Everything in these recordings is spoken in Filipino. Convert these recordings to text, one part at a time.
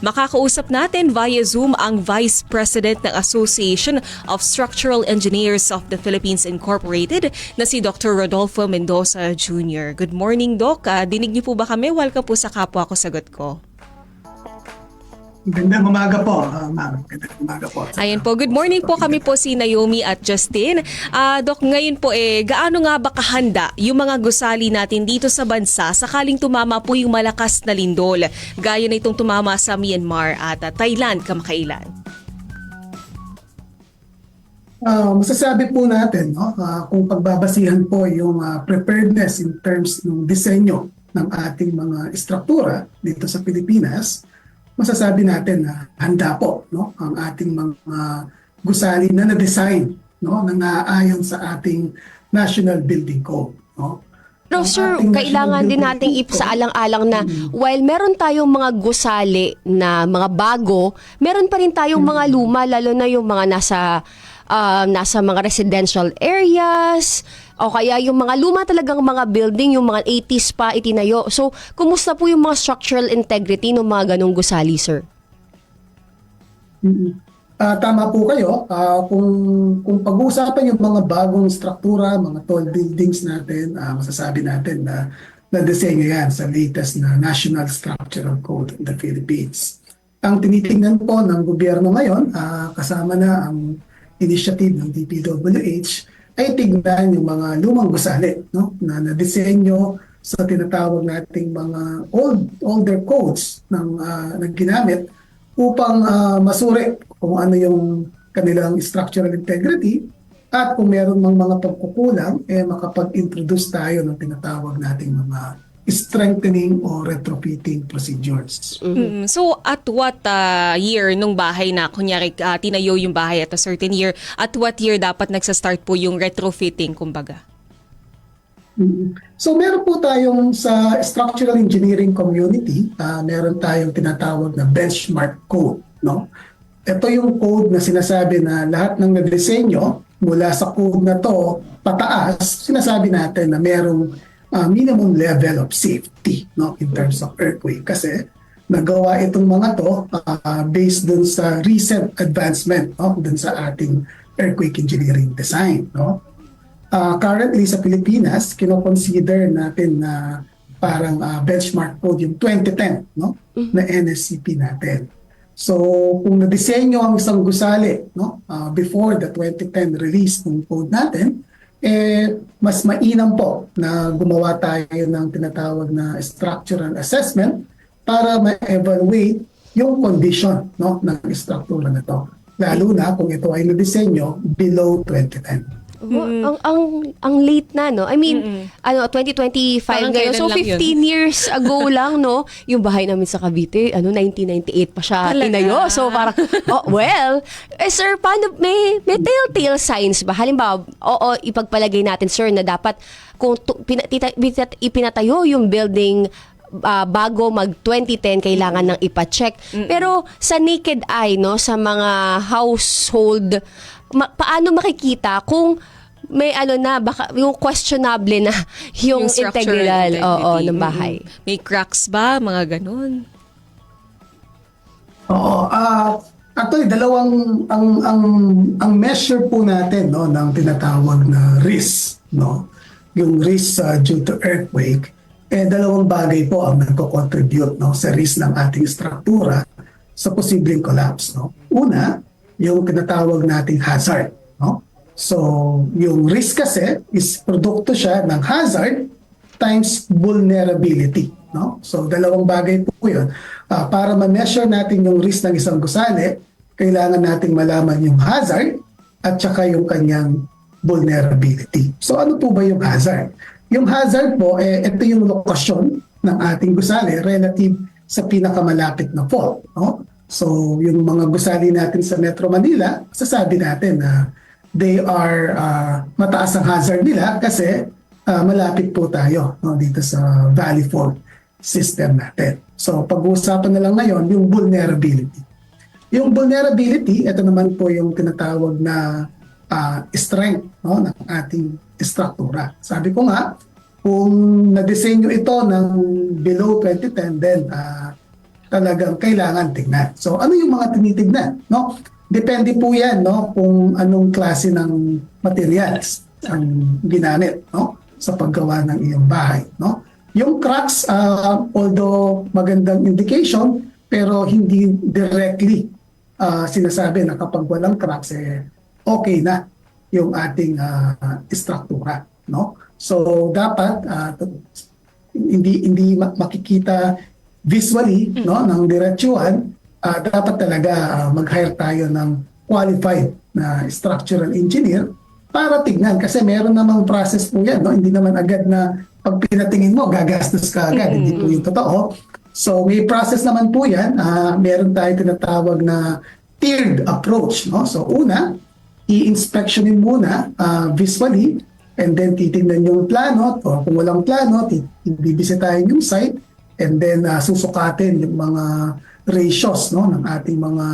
Makakausap natin via Zoom ang Vice President ng Association of Structural Engineers of the Philippines Incorporated na si Dr. Rodolfo Mendoza Jr. Good morning, Doc. Ah, dinig niyo po ba kami? Welcome po sa Kapwa Ko Sagot Ko. Gandang umaga po, uh, ma'am. Gandang umaga po. Ayan po. Good morning po kami po si Naomi at Justin. Ah, Doc, ngayon po eh, gaano nga ba kahanda yung mga gusali natin dito sa bansa sakaling tumama po yung malakas na lindol gaya na itong tumama sa Myanmar at ah, Thailand kamakailan? Ah, masasabi po natin, no, ah, kung pagbabasihan po yung ah, preparedness in terms ng disenyo ng ating mga istruktura dito sa Pilipinas, masasabi natin na handa po no, ang ating mga gusali na na-design no, na naayon sa ating National Building Code. No. Pero sir, kailangan din nating ipsaalang-alang na while meron tayong mga gusali na mga bago, meron pa rin tayong mga luma lalo na yung mga nasa ah, nasa mga residential areas o kaya yung mga luma talagang mga building, yung mga 80s pa itinayo. So, kumusta po yung mga structural integrity ng mga ganong gusali, sir? Mm. Ah, tama po kayo. Ah, kung kung pag-uusapan yung mga bagong struktura, mga tall buildings natin, ah, masasabi natin na na-desenyo yan sa latest na National Structural Code of the Philippines. Ang tinitingnan po ng gobyerno ngayon, ah, kasama na ang initiative ng DPWH, ay tignan yung mga lumang gusali no? na na-desenyo sa tinatawag nating mga old older codes ng, ah, na ginamit upang ah, masuri kung ano yung kanilang structural integrity at kung meron mang mga pagkukulang, eh makapag-introduce tayo ng tinatawag nating mga strengthening o retrofitting procedures. Mm, so at what ah, year nung bahay na kunyari ah, tinayo yung bahay at a certain year, at what year dapat nagsa-start po yung retrofitting kumbaga? Mm. So meron po tayong sa structural engineering community, ah, meron tayong tinatawag na benchmark code, no? Ito yung code na sinasabi na lahat ng nagdisenyo mula sa code na to pataas, sinasabi natin na merong ah, minimum level of safety, no, in terms of earthquake kasi nagawa itong mga to ah, based dun sa recent advancement, no, dun sa ating earthquake engineering design, no? Uh, currently sa Pilipinas, kinoconsider natin na parang ah, benchmark code yung 2010 no na NSCP natin. So kung na-disenyo ang isang gusali no ah, before the 2010 release ng code natin eh mas mainam po na gumawa tayo ng tinatawag na structural assessment para ma-evaluate yung condition no ng struktura na to. Lalo na kung ito ay na-disenyo below 2010. Oh, ang ang ang late na no. I mean, ano 2025 Parang ngayon. So lang yun? 15 years ago lang no, yung bahay namin sa Cavite, ano 1998 pa siya Talaga? tinayo. So parang oh well, eh sir, paano may may telltale signs ba? Halimbawa, oo, ipagpalagay natin sir na dapat kung tu- pina- tita- pinat- ipinatayo yung building ah, bago mag 2010 kailangan nang ipa-check. Pero sa naked eye no sa mga household ma- paano makikita kung may ano na baka yung questionable na yung, structural integral oo ng bahay. May cracks ba? Mga ganun? Oo, ah actually dalawang ang ang ang measure po natin no ng tinatawag na risk, no. Yung risk ah, due to earthquake eh dalawang bagay po ang nagko-contribute no sa risk ng ating struktura sa posibleng collapse, no. Una, yung tinatawag nating hazard, no. So, yung risk kasi is produkto siya ng hazard times vulnerability. No? So, dalawang bagay po yun. Ah, para ma-measure natin yung risk ng isang gusali, kailangan nating malaman yung hazard at saka yung kanyang vulnerability. So, ano po ba yung hazard? Yung hazard po, eh, ito yung lokasyon ng ating gusali relative sa pinakamalapit na fault. No? So, yung mga gusali natin sa Metro Manila, sasabi natin na they are ah, mataas ang hazard nila kasi ah, malapit po tayo no, dito sa Valley Fault system natin. So pag-uusapan na lang ngayon yung vulnerability. Yung vulnerability, ito naman po yung tinatawag na ah, strength no, ng ating struktura. Sabi ko nga, kung na-disenyo ito ng below 2010, then ah, talagang kailangan tingnan. So ano yung mga tinitignan, no? Depende po 'yan, no, kung anong klase ng materials ang ginamit, no, sa paggawa ng iyong bahay, no? Yung cracks, ah, although magandang indication, pero hindi directly ah, sinasabi na kapag walang cracks, eh, okay na yung ating ah, struktura, no? So dapat ah, hindi hindi ma- makikita visually no ng diretsuhan ah, dapat talaga ah, mag-hire tayo ng qualified na structural engineer para tignan. Kasi meron namang process po yan no? Hindi naman agad na pag pinatingin mo gagastos ka agad. Hindi po yung totoo. So may process naman po yan. Ah, meron tayo tinatawag na tiered approach no? So una i-inspectionin muna ah, visually and then titingnan yung plano. O kung walang plano bibisitahin yung site and then ah, susukatin yung mga ratios no ng ating mga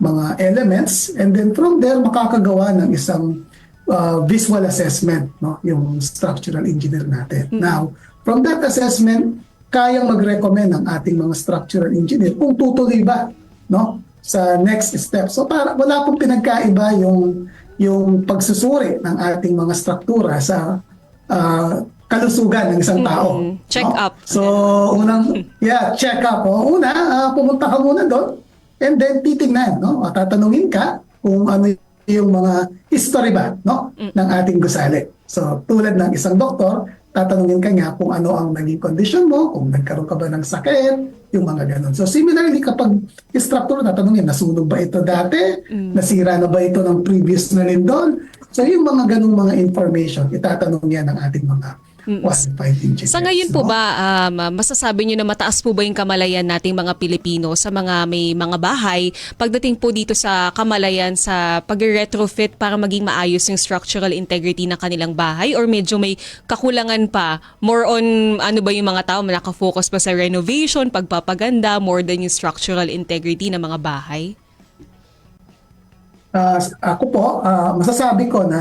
mga elements. And then from there makakagawa ng isang ah, visual assessment no yung structural engineer natin. Now from that assessment kayang mag-recommend ng ating mga structural engineer kung tutuloy ba no sa next step. So para wala pong pinagkaiba yung yung pagsusuri ng ating mga struktura sa ah, kalusugan ng isang tao. Mm, check up. So unang yeah, check up. O, una, ah, pumunta ka muna doon and then titingnan, no? Tatanungin ka kung ano yung mga history ba, no, ng ating gusali. So tulad ng isang doktor, tatanungin ka niya kung ano ang naging condition mo, kung nagkaroon ka ba ng sakit, yung mga ganun. So similarly, kapag instructor, tatanungin, nasunog ba ito dati? Nasira na ba ito ng previous na lindol? So yung mga ganung mga information, itatanong yan ng ating mga. Sa ngayon po no? ba, um, masasabi nyo na mataas po ba yung kamalayan nating mga Pilipino sa mga may mga bahay pagdating po dito sa kamalayan sa pag-retrofit para maging maayos yung structural integrity ng kanilang bahay or medyo may kakulangan pa? More on ano ba yung mga tao, nakafocus ba sa renovation, pagpapaganda, more than yung structural integrity ng mga bahay? Ah, ako po, ah, masasabi ko na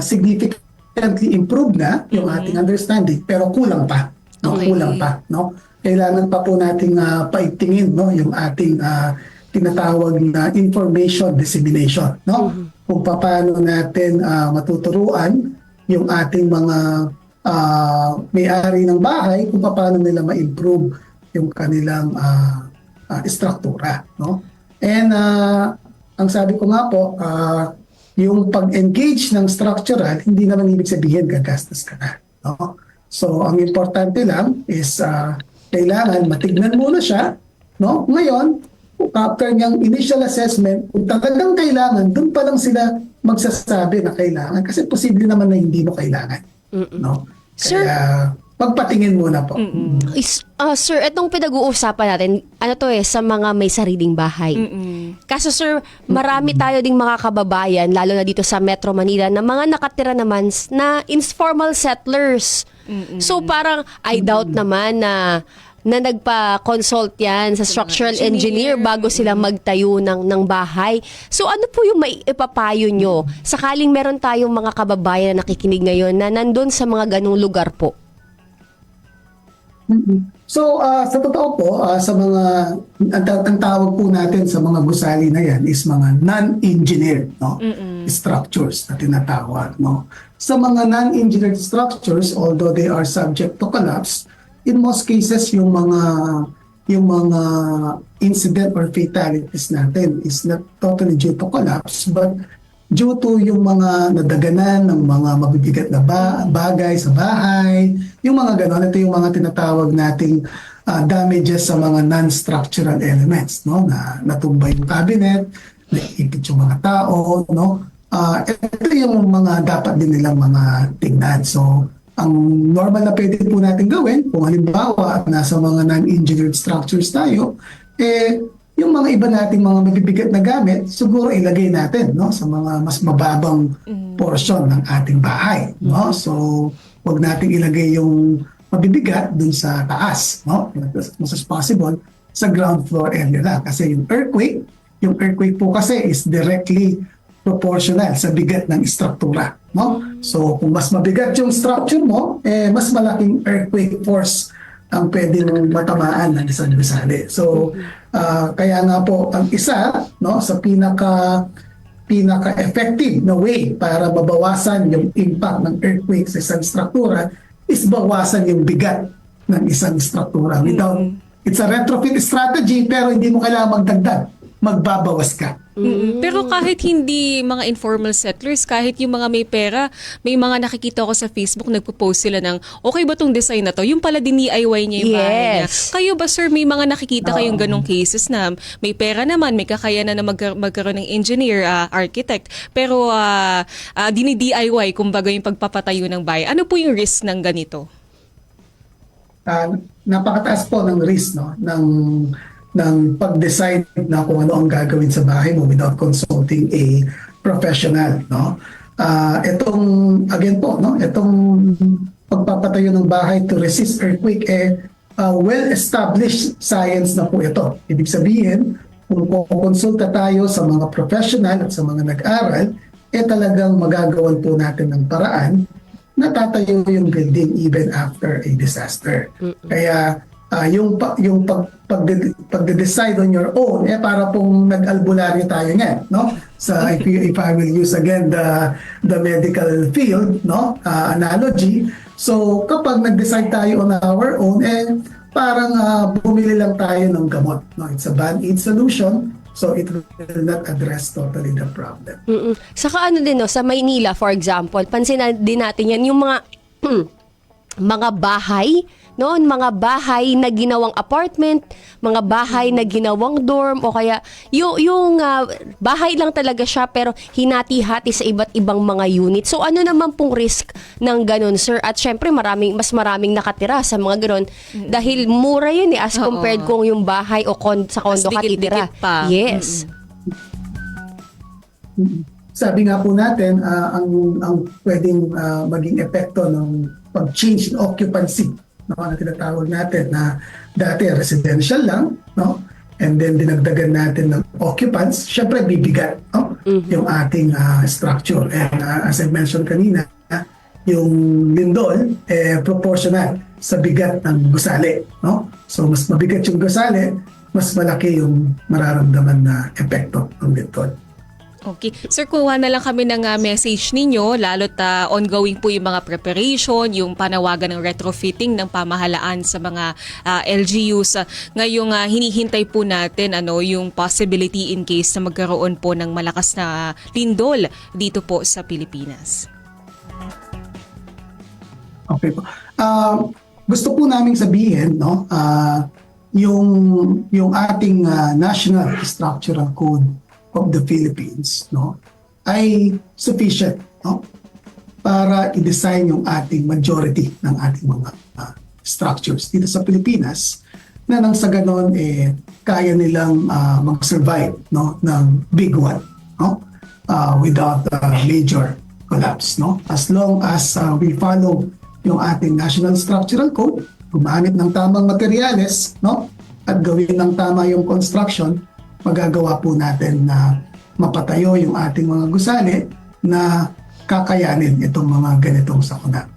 significantly improved na yung ating understanding pero kulang pa. No? Okay. Kulang pa. No? Kailangan pa po nating ah, paigtingin no? yung ating ah, tinatawag na information dissemination. No? Kung paano natin ah, matuturuan yung ating mga ah, may-ari ng bahay kung paano nila ma-improve yung kanilang ah, ah, struktura. No? And ah, ang sabi ko nga po, ah, yung pag-engage ng structural, hindi naman ibig sabihin gagastos ka na. No? So, ang importante lang is ah, kailangan matignan muna siya. No? Ngayon, after niyang initial assessment, kung talagang kailangan, doon pa lang sila magsasabi na kailangan. Kasi posible naman na hindi mo kailangan. No? Sir- Kaya, pagpatingin muna po. Is, ah, sir, itong pinag-uusapan natin, ano to eh, sa mga may sariling bahay. Kaso sir, marami tayo ding mga kababayan, lalo na dito sa Metro Manila, na mga nakatira naman s- na informal settlers. So parang, I doubt naman na na nagpa-consult yan sa structural engineer bago sila magtayo ng, ng bahay. So ano po yung may ipapayo nyo? Sakaling meron tayong mga kababayan na nakikinig ngayon na nandun sa mga ganong lugar po. So, ah, sa totoo po, ah, sa mga, ang, ang tawag po natin sa mga gusali na yan is mga non-engineered no? structures na tinatawag. No? Sa mga non-engineered structures, although they are subject to collapse, in most cases, yung mga yung mga incident or fatalities natin is not totally due to collapse, but due to yung mga nadaganan ng mga mabibigat na ba- bagay sa bahay, yung mga ganon, ito yung mga tinatawag nating ah, damages sa mga non-structural elements, no? Na natumba yung cabinet, naipit yung mga tao, no? Ah, ito yung mga dapat din nilang mga tingnan. So, ang normal na pwede po natin gawin, kung halimbawa nasa mga non-engineered structures tayo, eh, yung mga iba nating mga mabibigat na gamit, siguro ilagay natin no sa mga mas mababang portion ng ating bahay, no? So, wag nating ilagay yung mabibigat dun sa taas, no? Much as possible sa ground floor area lang kasi yung earthquake, yung earthquake po kasi is directly proportional sa bigat ng struktura, no? So, kung mas mabigat yung structure mo, eh mas malaking earthquake force ang pwede mong matamaan ng isang gusali. So, ah, kaya nga po, ang isa no, sa pinaka pinaka-effective na way para mabawasan yung impact ng earthquake sa isang struktura is bawasan yung bigat ng isang struktura. Without, it's a retrofit strategy pero hindi mo kailangan magdagdag. Magbabawas ka. Mm-mm. Pero kahit hindi mga informal settlers, kahit yung mga may pera, may mga nakikita ko sa Facebook, nagpo-post sila ng, okay ba tong design na to? Yung pala DIY niya yung bahay niya. Yes. Kayo ba sir, may mga nakikita kayong ganong cases na may pera naman, may kakayanan na mag- magkaroon ng engineer, ah, architect, pero uh, dini-DIY, kumbaga yung pagpapatayo ng bahay. Ano po yung risk ng ganito? uh, napakataas po ng risk no ng ng pag-decide na kung ano ang gagawin sa bahay mo without consulting a professional no? Ah, itong again po no? Itong pagpapatayo ng bahay to resist earthquake eh ah, well established science na po ito. Ibig sabihin kung kukonsulta tayo sa mga professional at sa mga nag-aral eh talagang magagawan po natin ng paraan natatayo yung building even after a disaster. Kaya ah, yung pa, yung pag pagde- pagde-decide on your own eh para pong nag-albularyo tayo nga, no? Sa if, you- if I will use again the the medical field, no? Ah, analogy. So kapag nag-decide tayo on our own eh parang ah, bumili lang tayo ng gamot, no? It's a band-aid solution. So it will not address totally the problem. Mm-mm. Saka ano din no, sa Maynila for example, pansin na din natin yan yung mga mga bahay, no, mga bahay na ginawang apartment, mga bahay na ginawang dorm o kaya yung yung ah, bahay lang talaga siya pero hinati-hati sa iba't ibang mga unit. So ano naman pong risk ng ganun, sir? At syempre maraming mas maraming nakatira sa mga ganun dahil mura yun eh as Oo. compared kung yung bahay o kon sa Mas kondo ka titira. dikit-dikit pa. Yes. Sabi nga po natin, ah, ang ang pwedeng ah, maging epekto ng pag-change in occupancy no, na tinatawag natin na dati residential lang, no? And then dinagdagan natin ng occupants, syempre bibigat no? yung ating ah, structure. And ah, as I mentioned kanina, yung lindol eh proportional sa bigat ng gusali, no? So mas mabigat yung gusali, mas malaki yung mararamdaman na epekto ng lindol. Okay. Sir, kuha na lang kami ng ah, message ninyo, lalo't ah, ongoing po yung mga preparation, yung panawagan ng retrofitting ng pamahalaan sa mga ah, LGUs. Ah, ngayong ah, hinihintay po natin ano yung possibility in case na magkaroon po ng malakas na lindol dito po sa Pilipinas. Okay po. Ah, gusto po naming sabihin no, ah, yung yung ating ah, National Structural Code of the Philippines no ay sufficient no para i-design yung ating majority ng ating mga ah, structures dito sa Pilipinas na nang sa ganon eh kaya nilang ah, mag-survive no ng big one no Ah, without ah, major collapse no. As long as ah, we follow yung ating National Structural Code gumamit ng tamang materyales no at gawin ng tama yung construction magagawa po natin na mapatayo yung ating mga gusali na kakayanin itong mga ganitong sakuna.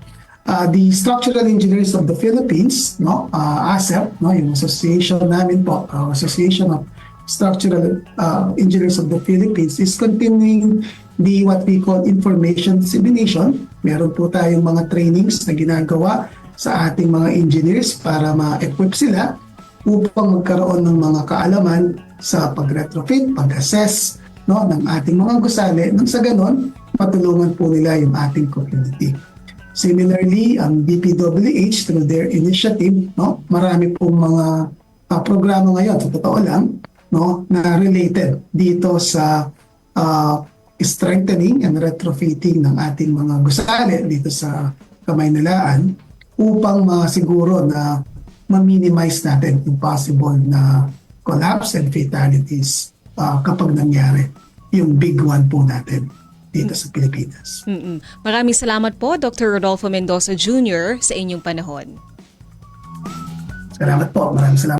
Uh, the Structural Engineers of the Philippines, no, uh, ASEP, no, yung association namin po, uh, Association of Structural uh, Engineers of the Philippines is continuing the what we call information dissemination. Meron po tayong mga trainings na ginagawa sa ating mga engineers para ma-equip sila upang magkaroon ng mga kaalaman sa pag-retrofit, pag-assess no, ng ating mga gusali nang sa ganon matulungan po nila yung ating community. Similarly, ang DPWH through their initiative, no, marami pong mga ah, programa ngayon, sa totoo lang, no, na related dito sa ah, strengthening and retrofitting ng ating mga gusali dito sa Kamaynalaan upang masiguro na ma-minimize natin yung possible na collapse and fatalities ah, kapag nangyari yung big one po natin dito sa Pilipinas. Mm-mm. Maraming salamat po, Dr. Rodolfo Mendoza Jr. sa inyong panahon. Salamat po. Maraming salamat.